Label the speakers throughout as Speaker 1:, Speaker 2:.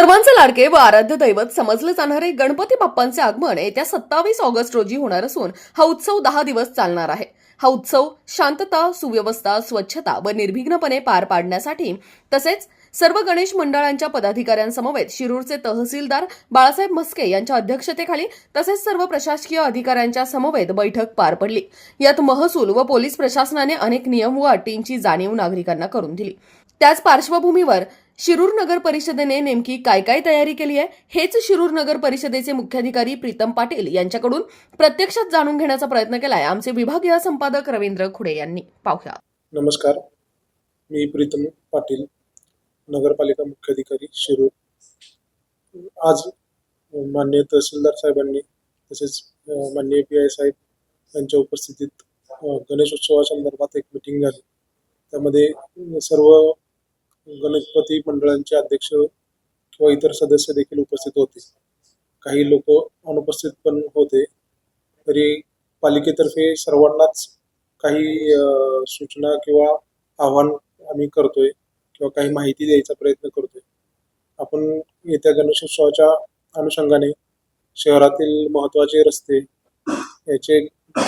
Speaker 1: सर्वांचे लाडके व आराध्य दैवत समजले जाणारे गणपती बाप्पांचे आगमन येत्या सत्तावीस ऑगस्ट रोजी होणार असून हा उत्सव दहा दिवस चालणार आहे. हा उत्सव शांतता सुव्यवस्था स्वच्छता व निर्विघ्नपणे पार पाडण्यासाठी तसेच सर्व गणेश मंडळांच्या पदाधिकाऱ्यांसमवेत शिरूरचे तहसीलदार बाळासाहेब मस्के यांच्या अध्यक्षतेखाली तसेच सर्व प्रशासकीय अधिकाऱ्यांच्या समवेत बैठक पार पडली. यात महसूल व पोलीस प्रशासनाने अनेक नियम व अटींची जाणीव नागरिकांना करून दिली. त्याच पार्श्वभूमीवर शिरूर नगर परिषदेने नेमकी काय काय तयारी केली आहे हेच शिरूर नगर परिषदेचे मुख्याधिकारी प्रीतम पाटील यांच्याकडून प्रत्यक्षात जाणून घेण्याचा प्रयत्न केलाय. आमचे विभागीय संपादक रवींद्र खुडे यांनी. पाहूया.
Speaker 2: नमस्कार. मी प्रीतम पाटील नगरपालिका मुख्याधिकारी शिरूर. आज माननीय तहसीलदार साहेबांनी तसेच मान्य माननीय पी आय साहेब यांच्या उपस्थितीत अ, गणेशोत्सवासंदर्भात एक मिटिंग झाली. त्यामध्ये सर्व गणपती मंडळांचे अध्यक्ष किंवा इतर सदस्य देखील उपस्थित होते. काही लोक अनुपस्थित पण होते. तरी पालिकेतर्फे सर्वांनाच काही सूचना किंवा आव्हान आम्ही करतोय किंवा काही माहिती द्यायचा प्रयत्न करतोय. आपण येत्या गणेशोत्सवाच्या अनुषंगाने शहरातील महत्त्वाचे रस्ते याचे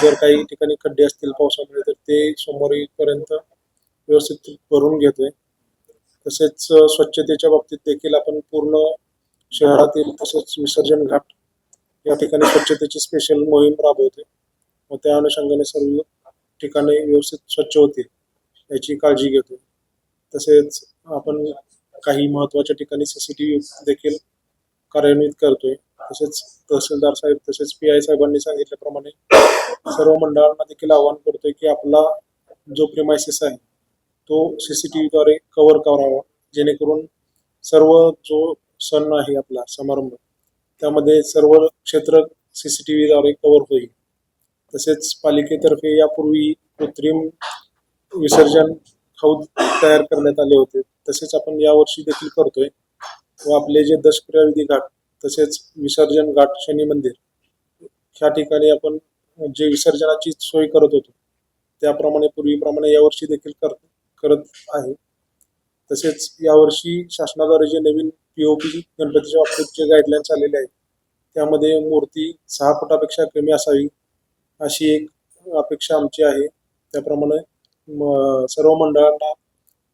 Speaker 2: जर काही ठिकाणी खड्डे असतील पावसामुळे तर ते सोमवारीपर्यंत व्यवस्थित भरून घेतोय. तसेच स्वच्छतेच्या बाबतीत देखील आपण पूर्ण शहरातील तसेच विसर्जन घाट या ठिकाणी स्वच्छतेची स्पेशल मोहीम राबवते. व त्या अनुषंगाने सर्व ठिकाणे व्यवस्थित स्वच्छ होतील याची काळजी घेतो. तसेच आपण काही महत्त्वाच्या ठिकाणी सी सी टी व्ही देखील कार्यान्वित करतोय. तसेच तहसीलदार साहेब तसेच पी आय साहेबांनी सांगितल्याप्रमाणे सर्व मंडळांना देखील आवाहन करतोय की आपला जो प्रिमायसिस आहे तो सी सी टी व्हीद्वारे कव्हर करावा जेणेकरून सर्व जो सण आहे आपला समारंभ त्यामध्ये सर्व क्षेत्र सी सी टी व्हीद्वारे कव्हर होईल. तसेच पालिकेतर्फे यापूर्वी कृत्रिम विसर्जन हौद तयार करण्यात आले होते. तसेच आपण यावर्षी देखील करतोय. व आपले जे दशक्रियाविधी घाट तसेच विसर्जन घाट शनी मंदिर ह्या ठिकाणी आपण जे विसर्जनाची सोय करत होतो त्याप्रमाणे पूर्वीप्रमाणे यावर्षी देखील करतो करत आहे. तसेच यावर्षी शासनाद्वारे जे नवीन पीओपी गणपतीच्या बाबतीत जे गाईडलाईन्स आलेले आहेत त्यामध्ये मूर्ती सहा फुटापेक्षा कमी असावी अशी एक अपेक्षा आमची आहे. त्याप्रमाणे सर्व मंडळांना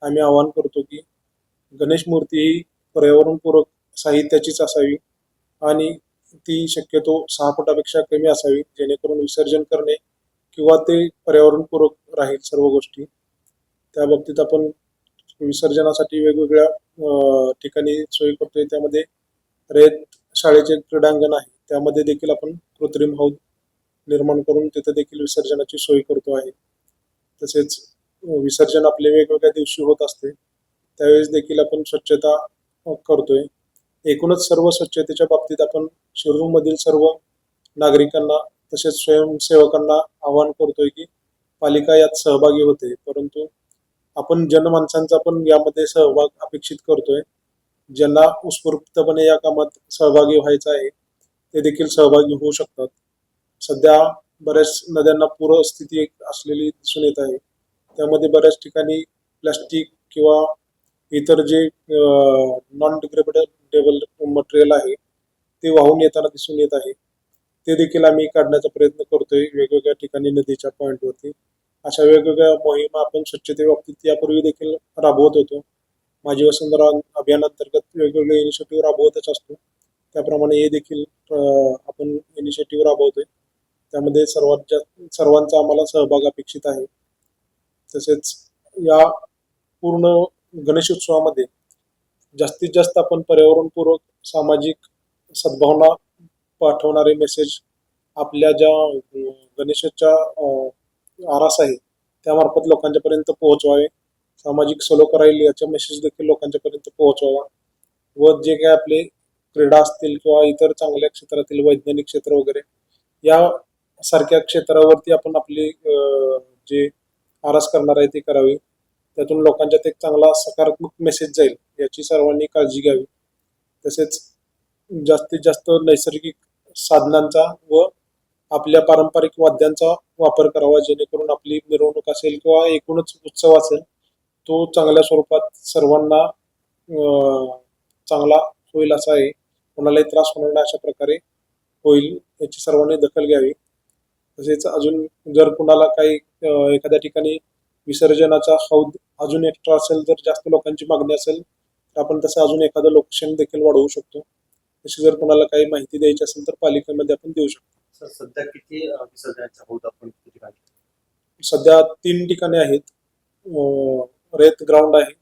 Speaker 2: आम्ही आवाहन करतो की गणेश मूर्ती ही पर्यावरणपूरक साहित्याचीच असावी आणि ती शक्यतो सहा फुटापेक्षा कमी असावी जेणेकरून विसर्जन करणे किंवा ते पर्यावरणपूरक राहील सर्व गोष्टी. त्या बाबतीत आपण विसर्जनासाठी वेगवेगळ्या ठिकाणी सोयी करतोय. त्यामध्ये रेत शाळेचे क्रीडांगण आहे. त्यामध्ये देखील आपण कृत्रिम हौद निर्माण करून तिथे देखील विसर्जनाची सोय करतो आहे. तसेच विसर्जन आपले वेगवेगळ्या दिवशी होत असते. त्यावेळेस देखील आपण स्वच्छता करतोय. एकूणच सर्व स्वच्छतेच्या बाबतीत आपण शिरूरमधील सर्व नागरिकांना तसेच स्वयंसेवकांना आवाहन करतोय की पालिका यात सहभागी होते. परंतु आपण जनमानसांचा पण यामध्ये सहभाग अपेक्षित करतोय. ज्यांना उत्स्फूर्तपणे या कामात सहभागी व्हायचा आहे ते देखील सहभागी होऊ शकतात. सध्या बऱ्याच नद्यांना पूरस्थिती स्थिती असलेली दिसून येत आहे. त्यामध्ये बऱ्याच ठिकाणी प्लास्टिक किंवा इतर जे नॉन डिग्रेडेबल मटेरियल आहे ते वाहून येताना दिसून येत आहे. ते देखील आम्ही काढण्याचा प्रयत्न करतोय वेगवेगळ्या ठिकाणी नदीच्या पॉईंटवरती अशा वेगवेगळ्या मोहिमा आपण स्वच्छतेबाबतीत यापूर्वी देखील राबवत होतो. माझी वसुंधरा अभियानांतर्गत वेगवेगळे इनिशिएटिव्ह राबवतच असतो. त्याप्रमाणे हे देखील आपण इनिशिएटिव्ह राबवतोय. त्यामध्ये सर्वात जास्त सर्वांचा आम्हाला सहभाग अपेक्षित आहे. तसेच या पूर्ण गणेशोत्सवामध्ये जास्तीत जास्त आपण पर्यावरणपूरक सामाजिक सद्भावना पाठवणारे मेसेज आपल्या ज्या गणेशाच्या आरास आहे त्यामार्फत लोकांच्यापर्यंत पोहोचवावे. सामाजिक सलोखा राहील याचा मेसेज देखील लोकांच्यापर्यंत पोहोचवावा. व जे काय आपले क्रीडा असतील किंवा इतर चांगल्या क्षेत्रातील वैज्ञानिक क्षेत्र वगैरे या सारख्या क्षेत्रावरती आपण आपली जे आरास करणार आहे ते करावी. त्यातून लोकांच्यात एक चांगला सकारात्मक मेसेज जाईल याची सर्वांनी काळजी घ्यावी. तसेच जास्तीत जास्त नैसर्गिक साधनांचा व आपल्या पारंपरिक वाद्यांचा वापर करावा जेणेकरून आपली मिरवणूक असेल किंवा एकूणच उत्सव असेल तो चांगल्या स्वरूपात सर्वांना चांगला होईल असा आहे. कोणालाही त्रास होणार नाही अशा प्रकारे होईल याची सर्वांनी दखल घ्यावी. तसेच अजून जर कुणाला काही एखाद्या ठिकाणी विसर्जनाचा हौद अजून एक्स्ट्रा असेल तर जास्त लोकांची मागणी असेल तर आपण तसं अजून एखादं लोकेशन देखील वाढवू शकतो. तशी जर कुणाला काही माहिती द्यायची असेल तर पालिकेमध्ये आपण देऊ शकतो.
Speaker 3: सध्या किती विसर्जनाच्या होत आपण ठिकाणी?
Speaker 2: सध्या तीन ठिकाणे आहेत. रेत ग्राउंड आहे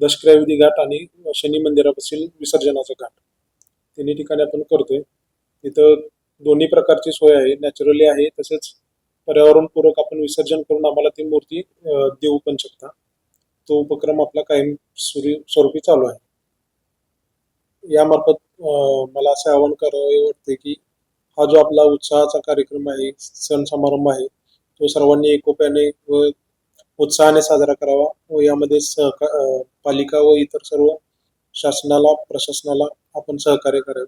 Speaker 2: दशक्रियाविधी घाट आणि शनी मंदिरापासून विसर्जनाचा घाट. तिन्ही ठिकाणी आपण करतोय. तिथं दोन्ही प्रकारची सोय आहे. नॅचरली आहे तसेच पर्यावरणपूरक आपण विसर्जन करून आम्हाला ती मूर्ती देऊ पण शकता. तो उपक्रम आपला कायम सुरू स्वरूपी चालू आहे. यामार्फत मला असे आवाहन करावे वाटते की हा जो आपला उत्साहाचा कार्यक्रम आहे सण समारंभ आहे तो सर्वांनी एकोप्याने व उत्साहाने साजरा करावा व यामध्ये सहका अं, पालिका व इतर सर्व शासनाला प्रशासनाला आपण सहकार्य करावे.